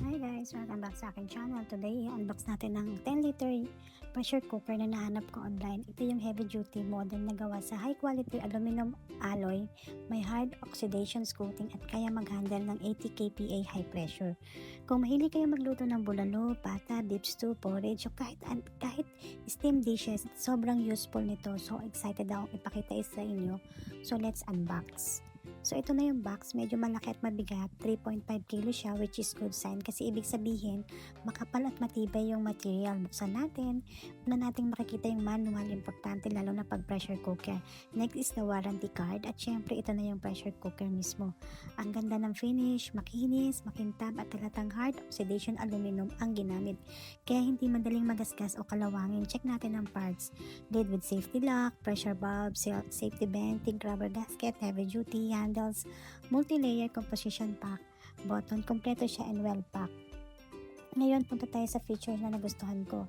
Hi guys! Welcome back sa aking channel. Today, unbox natin ng 10 liter pressure cooker na nahanap ko online. Ito yung heavy duty model na gawa sa high quality aluminum alloy, may hard oxidation coating at kaya mag-handle ng 80 kPa high pressure. Kung mahilig kayo magluto ng bulalo, pata, beef stew, porridge, o kahit, kahit steam dishes, sobrang useful nito. So excited akong ipakita isa sa inyo. So let's unbox. So ito na yung box, medyo malaki at mabigat, 3.5 kilo siya which is good sign kasi ibig sabihin makapal at matibay yung material. Buksan natin, una nating makikita yung manual, importante lalo na pag pressure cooker. Next is the warranty card at syempre ito na yung pressure cooker mismo. Ang ganda ng finish, makinis, makintab at talatang hard oxidation aluminum ang ginamit. Kaya hindi madaling magasgas o kalawangin. Check natin ang parts. Lid with safety lock, pressure sa- safety venting, rubber gasket, heavy duty, handles, multi-layer composition pack, button, kompleto siya and well packed. Ngayon, punta tayo sa features na nagustuhan ko.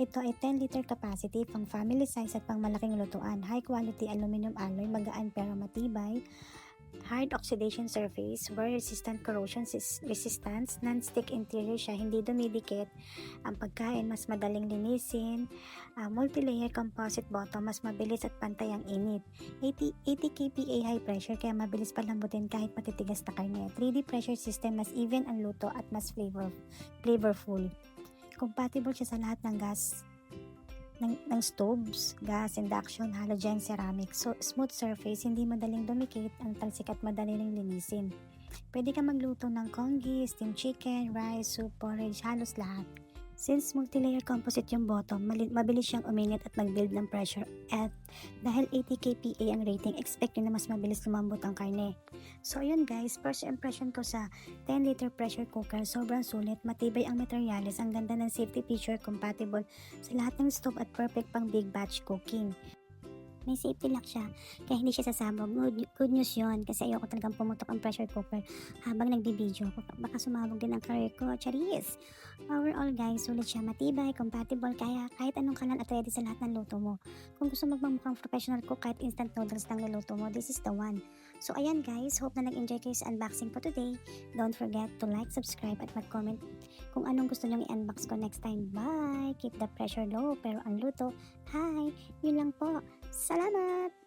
Ito ay 10 liter capacity, pang family size at pang malaking lutuan. High quality aluminum alloy, magaan pero matibay. Hard oxidation surface, wear resistant corrosion sis- resistance, non-stick interior siya, hindi dumidikit. Ang pagkain mas madaling linisin. Ah, multi-layer composite bottom, mas mabilis at pantay ang init. 80, 80 kPa high pressure kaya mabilis palambutin kahit matitigas na karne. 3D pressure system mas even ang luto at mas flavor, flavorful. Compatible siya sa lahat ng gas ng, ng stoves, gas, induction, halogen, ceramic. So, smooth surface, hindi madaling dumikit, ang talsik at madaling linisin. Pwede ka magluto ng congee, steamed chicken, rice, soup, porridge, halos lahat. Since multi-layer composite yung bottom, mabilis siyang uminit at mag-build ng pressure. At dahil 80 kPa ang rating, expect nyo na mas mabilis lumambot ang karne. So ayun guys, first impression ko sa 10 liter pressure cooker, sobrang sulit, matibay ang materials, ang ganda ng safety feature, compatible sa lahat ng stove at perfect pang big batch cooking. May safety lock siya, kaya hindi siya sasabog. Good, news yon kasi ayoko talagang pumutok ang pressure cooker habang nagbibideo. Baka sumabog din ang career ko. Charis! Overall guys, sulit siya, matibay, compatible, kaya kahit anong kalan at ready sa lahat ng luto mo. Kung gusto magmamukhang professional cook kahit instant noodles lang niluto mo, this is the one. So ayan guys, hope na nag-enjoy kayo sa unboxing ko today. Don't forget to like, subscribe at mag-comment kung anong gusto nyong i-unbox ko next time. Bye! Keep the pressure low pero ang luto, hi! Yun lang po. Salamat!